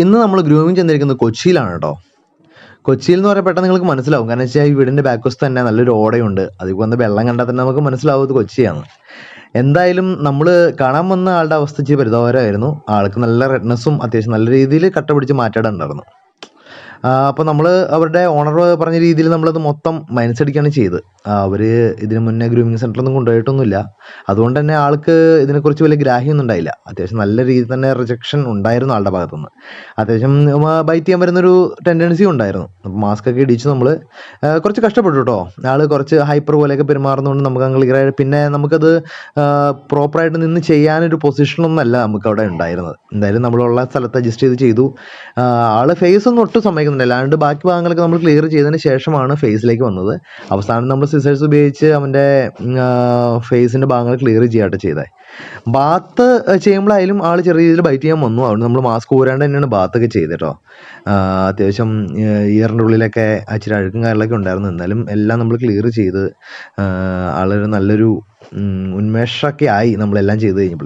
ഇന്ന് നമ്മൾ ഗ്രൂമിങ് ചെന്നിരിക്കുന്നത് കൊച്ചിയിലാണ് കേട്ടോ കൊച്ചിയിൽ എന്ന് പറയാൻ പെട്ടെന്ന് നിങ്ങൾക്ക് മനസ്സിലാവും. കാരണം വെച്ചാൽ ഈ വീടിന്റെ ബാക്ക് വശത്ത് തന്നെ നല്ലൊരു ഓടയുണ്ട്. അതിൽ വന്ന് വെള്ളം കണ്ടാൽ തന്നെ നമുക്ക് മനസ്സിലാവും ഇത് കൊച്ചിയാണ്. എന്തായാലും നമ്മൾ കാണാൻ വന്ന ആളുടെ അവസ്ഥ ഇച്ചിരി പരിതാപകരമായിരുന്നു. ആൾക്ക് നല്ല റെഡ്നെസ്സും അത്യാവശ്യം നല്ല രീതിയിൽ കട്ട പിടിച്ച് മാറ്റാടുണ്ടായിരുന്നു അപ്പോൾ നമ്മൾ അവരുടെ ഓണർ പറഞ്ഞ രീതിയിൽ നമ്മളത് മൊത്തം മൈനസ് ചെയ്തത് ചെയ്ത്. അവർ ഇതിന് മുന്നേ ഗ്രൂമിങ് സെന്ററൊന്നും കൊണ്ടുപോയിട്ടൊന്നുമില്ല. അതുകൊണ്ട് തന്നെ ആൾക്ക് ഇതിനെക്കുറിച്ച് വലിയ ഗ്രാഹ്യമൊന്നും ഉണ്ടായില്ല. അത്യാവശ്യം നല്ല രീതിയിൽ തന്നെ റിജക്ഷൻ ഉണ്ടായിരുന്നു ആളുടെ ഭാഗത്തുനിന്ന്. അത്യാവശ്യം ബൈറ്റ് ചെയ്യാൻ വരുന്നൊരു ടെൻഡൻസി ഉണ്ടായിരുന്നു. അപ്പോൾ മാസ്ക് ഒക്കെ ഇടിച്ച് നമ്മൾ കുറച്ച് കഷ്ടപ്പെട്ടു കേട്ടോ ആൾ കുറച്ച് ഹൈപ്പർ പോലെയൊക്കെ പെരുമാറുന്നതുകൊണ്ട് നമുക്ക് അങ്ങ് ക്ലിയർ ആയിട്ട് പിന്നെ നമുക്കത് പ്രോപ്പറായിട്ട് നിന്ന് ചെയ്യാനൊരു പൊസിഷനൊന്നല്ല നമുക്ക് അവിടെ ഉണ്ടായിരുന്നത്. എന്തായാലും നമ്മളുള്ള സ്ഥലത്ത് അഡ്ജസ്റ്റ് ചെയ്ത് ചെയ്തു. ആൾ ഫേസ് ഒന്നും ഒട്ടും സമ്മതിക്കുന്നില്ല അല്ലാണ്ട് ബാക്കി ഭാഗങ്ങളൊക്കെ നമ്മൾ ക്ലിയർ ചെയ്തതിന് ശേഷമാണ് ഫേസിലേക്ക് വന്നത്. അവസാനം നമ്മൾ സിസേഴ്സ് ഉപയോഗിച്ച് അവന്റെ ഫേസിന്റെ ഭാഗങ്ങൾ ക്ലിയർ ചെയ്യാട്ട് ചെയ്തത് ബാത്ത് ചെയ്യുമ്പോഴായാലും ആൾ ചെറിയ രീതിയിൽ ബൈറ്റ് ചെയ്യാൻ വന്നു. അതുകൊണ്ട് നമ്മൾ മാസ്ക് ഊരാണ്ട് തന്നെയാണ് ബാത്തൊക്കെ ആ, അത്യാവശ്യം ഇയറിന്റെ ഉള്ളിലൊക്കെ ഇച്ചിരി അഴുക്കും കാര്യങ്ങളൊക്കെ ഉണ്ടായിരുന്നു. എന്നാലും എല്ലാം നമ്മൾ ക്ലിയർ ചെയ്ത് ആളൊരു നല്ലൊരു ഉന്മേഷമൊക്കെ ആയി നമ്മളെല്ലാം ചെയ്ത് കഴിഞ്ഞപ്പോൾ